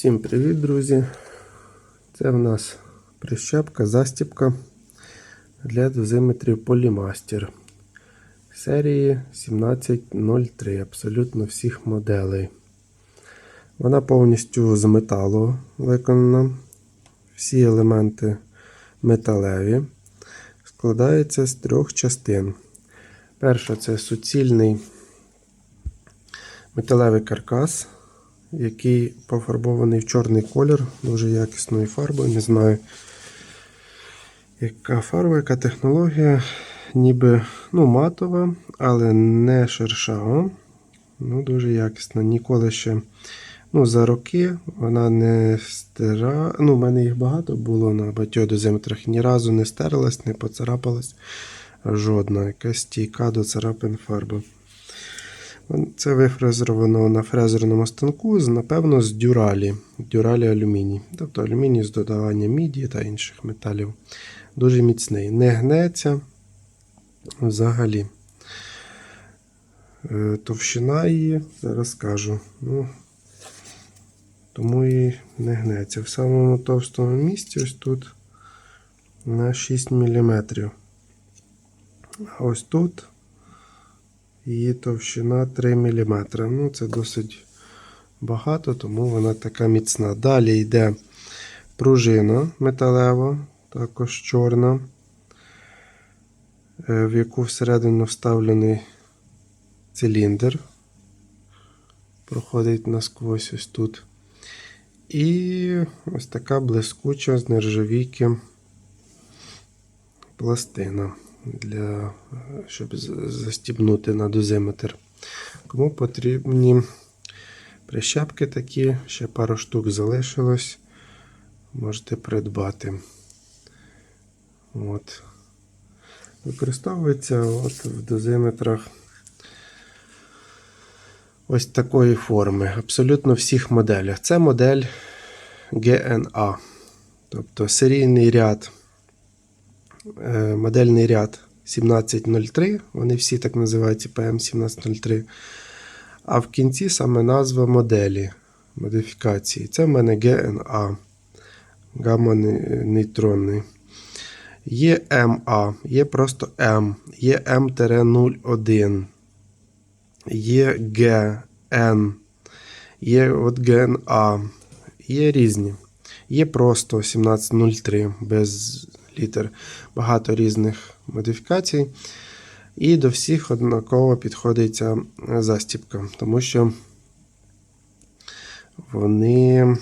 Всім привіт, друзі! Це в нас прищепка, застіпка для дозиметрів Polymaster серії 1703, абсолютно всіх моделей. Вона повністю з металу виконана. Всі елементи металеві. Складається з трьох частин. Перша це суцільний металевий каркас який пофарбований в чорний колір, дуже якісною фарбою. Не знаю, яка фарба, яка технологія, ніби ну, матова, але не шершава. Ну, Дуже якісна. Ніколи ще ну, за роки вона не стира. Ну, У мене їх багато було на багатьох дозиметрах. Ні разу не стерлась, не поцарапалась. Жодна, якась стійка до царапин фарба. Це вифрезеровано на фрезерному станку, напевно, з дюралі. Дюралі алюміній. Тобто алюміній з додаванням міді та інших металів. Дуже міцний. Не гнеться взагалі. Е, товщина її, зараз скажу. Ну, Тому і не гнеться. В самому товстому місці ось тут на 6 мм. А ось тут. Її товщина 3 мм. Ну, Це досить багато, тому вона така міцна. Далі йде пружина металева, також чорна, е, в яку всередину вставлений циліндр. Проходить насквозь ось тут. І ось така блискуча з нержавійки пластина для, щоб застібнути на дозиметр. Кому потрібні прищепки такі, ще пару штук залишилось, можете придбати. От. Використовується от в дозиметрах ось такої форми. Абсолютно всіх моделях. Це модель GNA, тобто серійний ряд. Е, модельний ряд 1703, вони всі так називаються PM1703. А в кінці саме назва моделі модифікації. Це в мене GNA, гамма-нейтронний. Є MA, є просто M, є M-01, є GN, є от GNA, є різні. Є просто 1703 без літер, багато різних модифікацій. І до всіх однаково підходить ця застіпка, тому що вони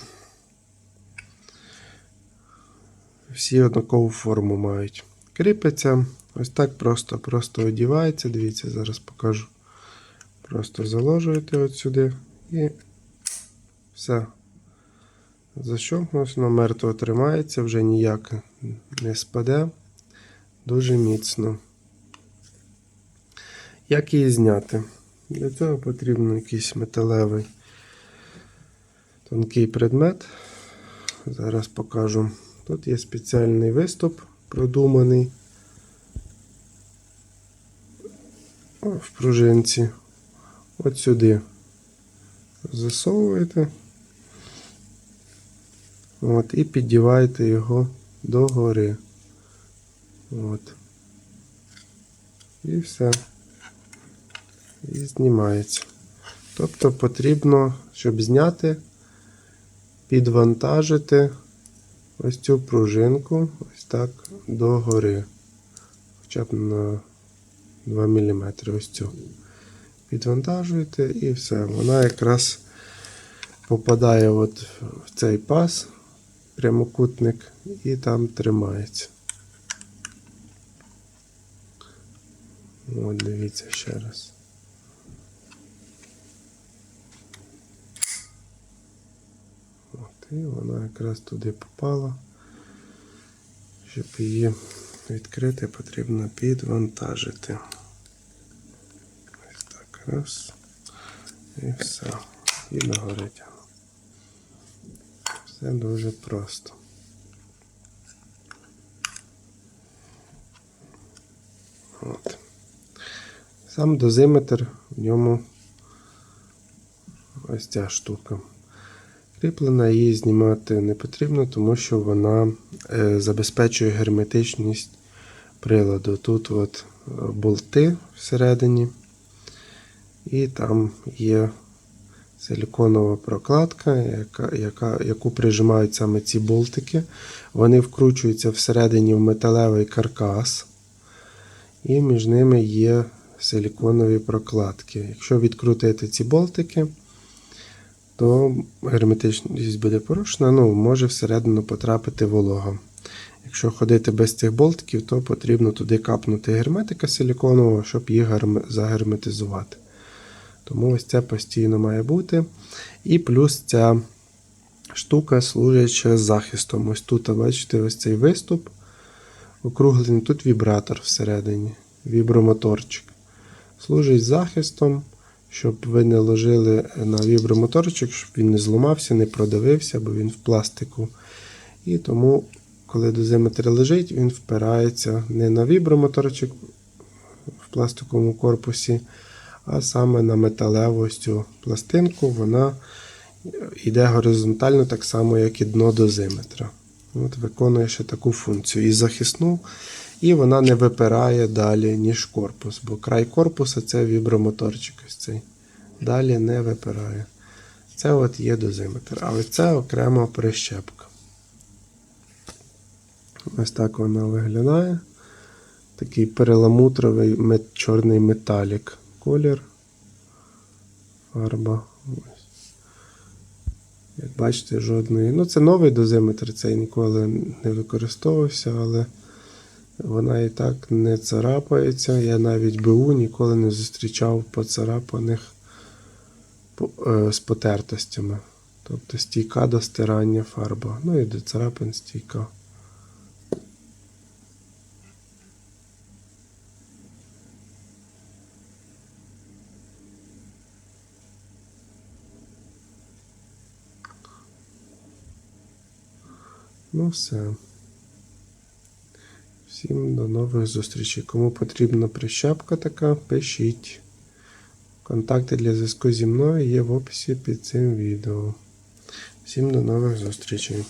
всі однакову форму мають. Кріпиться, ось так просто просто одівається. Дивіться, зараз покажу. Просто заложуєте от сюди і все. Защомкнув, мертво тримається, вже ніяк не спаде. Дуже міцно. Як її зняти? Для цього потрібен якийсь металевий тонкий предмет. Зараз покажу. Тут є спеціальний виступ продуманий в пружинці. От сюди засовуєте. От, І піддіваєте його догори. От. І все. І знімається. Тобто потрібно, щоб зняти, підвантажити ось цю пружинку ось так догори. Хоча б на 2 мм ось цю. Підвантажуєте і все. Вона якраз попадає от в цей пас прямокутник і там тримається. От, дивіться ще раз. От, і вона якраз туди попала. Щоб її відкрити, потрібно підвантажити. Ось так, раз. І все. І нагорить. Все дуже просто. От. Сам дозиметр в ньому ось ця штука. Кріплена її знімати не потрібно, тому що вона е, забезпечує герметичність приладу. Тут от е, болти всередині, і там є силіконова прокладка, яка, яка, яку прижимають саме ці болтики. Вони вкручуються всередині в металевий каркас, і між ними є силіконові прокладки. Якщо відкрутити ці болтики, то герметичність буде порушена, ну, може всередину потрапити волога. Якщо ходити без цих болтиків, то потрібно туди капнути герметика силіконового, щоб їх загерметизувати. Тому ось це постійно має бути. І плюс ця штука служить ще захистом. Ось тут, бачите, ось цей виступ округлений, тут вібратор всередині, вібромоторчик. Служить захистом, щоб ви не ложили на вібромоторчик, щоб він не зламався, не продавився, бо він в пластику. І тому, коли дозиметр лежить, він впирається не на вібромоторчик в пластиковому корпусі, а саме на металеву цю пластинку. Вона йде горизонтально так само, як і дно дозиметра. От виконує ще таку функцію. І захисну, і вона не випирає далі, ніж корпус. Бо край корпуса це вібромоторчик ось цей. Далі не випирає. Це от є дозиметр, але це окрема прищепка. Ось так вона виглядає. Такий переламутровий чорний металік. Колір. Фарба. Ось. Як бачите, жодної. Ну, це новий дозиметр, цей ніколи не використовувався, але вона і так не царапається. Я навіть БУ ніколи не зустрічав поцарапаних е, з потертостями. Тобто стійка до стирання фарба. Ну і до царапин стійка. Ну все. Всім до нових зустрічей. Кому потрібна прищепка така, пишіть. Контакти для зв'язку зі мною є в описі під цим відео. Всім до нових зустрічей.